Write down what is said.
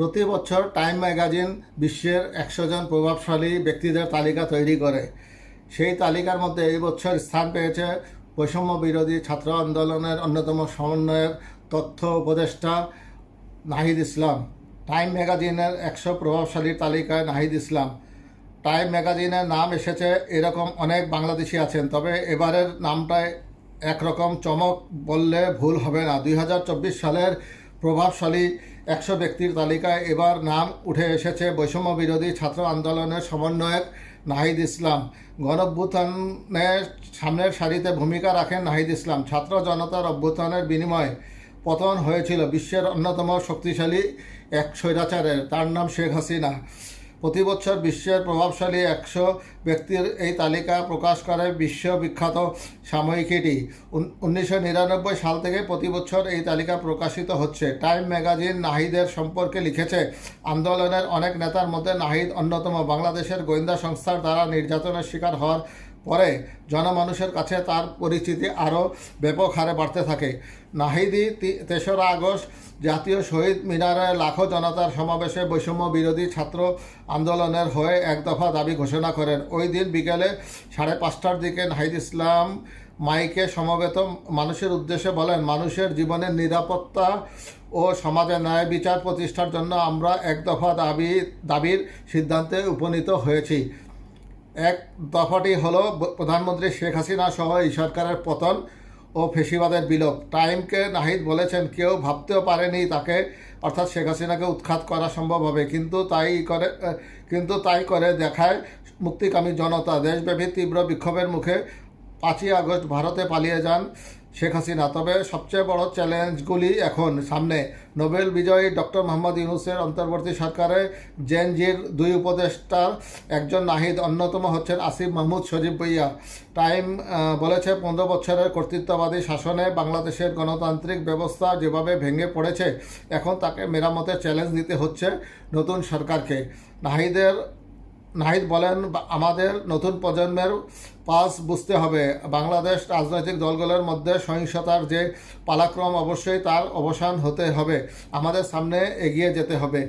প্রতি বছর time magazine বিশ্বের একশো জন প্রভাবশালী ব্যক্তিদের তালিকা তৈরি করে। সেই তালিকার মধ্যে এই বছর স্থান পেয়েছে বৈষম্য বিরোধী ছাত্র আন্দোলনের অন্যতম সমন্বয়ের তথ্য উপদেষ্টা নাহিদ ইসলাম। টাইম ম্যাগাজিনের একশো প্রভাবশালী তালিকায় নাহিদ ইসলাম। টাইম ম্যাগাজিনের নাম এসেছে এরকম অনেক বাংলাদেশি আছেন, তবে এবারের নামটায় একরকম চমক বললে ভুল হবে না। দুই হাজার চব্বিশ সালের প্রভাবশালী একশো ব্যক্তির তালিকায় এবার নাম উঠে এসেছে বৈষম্য বিরোধী ছাত্র আন্দোলনের সমন্বয়ক নাহিদ ইসলাম। গণভ্যুত্থানের সামনের সারিতে ভূমিকা রাখেন নাহিদ ইসলাম। ছাত্র জনতার অভ্যুত্থানের বিনিময়ে পতন হয়েছিল বিশ্বের অন্যতম শক্তিশালী এক স্বৈরাচারের। তার নাম শেখ হাসিনা। প্রতি বছর বিশ্বের প্রভাবশালী একশো ব্যক্তির এই তালিকা প্রকাশ করে বিশ্ববিখ্যাত সাময়িকীটি উনিশশো নিরানব্বই সাল থেকে প্রতি বছর এই তালিকা প্রকাশিত হচ্ছে। টাইম ম্যাগাজিন নাহিদের সম্পর্কে লিখেছে, আন্দোলনের অনেক নেতার মধ্যে নাহিদ অন্যতম। বাংলাদেশের গোয়েন্দা সংস্থার দ্বারা নির্যাতনের শিকার হওয়ার পরে জনমানুষের কাছে তার পরিচিতি আরও ব্যাপক হারে বাড়তে থাকে। নাহিদি তেসরা আগস্ট জাতীয় শহীদ মিনারে লাখো জনতার সমাবেশে বৈষম্য বিরোধী ছাত্র আন্দোলনের হয়ে এক দফা দাবি ঘোষণা করেন। ওই দিন বিকেলে সাড়ে পাঁচটার দিকে নাহিদ ইসলাম মাইকে সমবেত মানুষের উদ্দেশ্যে বলেন, মানুষের জীবনের নিরাপত্তা ও সমাজে ন্যায় বিচার প্রতিষ্ঠার জন্য আমরা এক দফা দাবি, দাবির সিদ্ধান্তে উপনীত হয়েছি। এক দফাটি হলো প্রধানমন্ত্রী শেখ হাসিনা সহ এই সরকারের পতন ও ফেসিবাদের বিলোপ। টাইমকে নাহিদ বলেছেন, কেউ ভাবতেও পারেনি তাকে, অর্থাৎ শেখ হাসিনাকে উৎখাত করা সম্ভব হবে। কিন্তু তাই করে কিন্তু তাই করে দেখায় মুক্তিকামী জনতা। দেশব্যাপী তীব্র বিক্ষোভের মুখে পাঁচই আগস্ট ভারতে পালিয়ে যান শেখ হাসিনা। তবে সবচেয়ে বড় চ্যালেঞ্জগুলি এখন সামনে। নোবেল বিজয়ী ডক্টর মোহাম্মদ ইউনুসের অন্তর্বর্তী সরকারে জেনজির দুই উপদেষ্টার একজন নাহিদ, অন্যতম হচ্ছেন আসিফ মাহমুদ সজীব ভুইয়া। টাইম বলেছে পনেরো বছরের কর্তৃত্ববাদী শাসনে বাংলাদেশের গণতান্ত্রিক ব্যবস্থা যেভাবে ভেঙে পড়েছে, এখন তাকে মেরামতের চ্যালেঞ্জ দিতে হচ্ছে নতুন সরকারকে। নাহিদের নাহিদ বলেন "বা- আমাদের নতুন প্রজন্মের পাস বুঝতে হবে। বাংলাদেশ রাজনৈতিক দলগুলোর মধ্যে সহিংসতার যে পালাক্রম, অবশ্যই তার অবসান হতে হবে। আমাদের সামনে এগিয়ে যেতে হবে।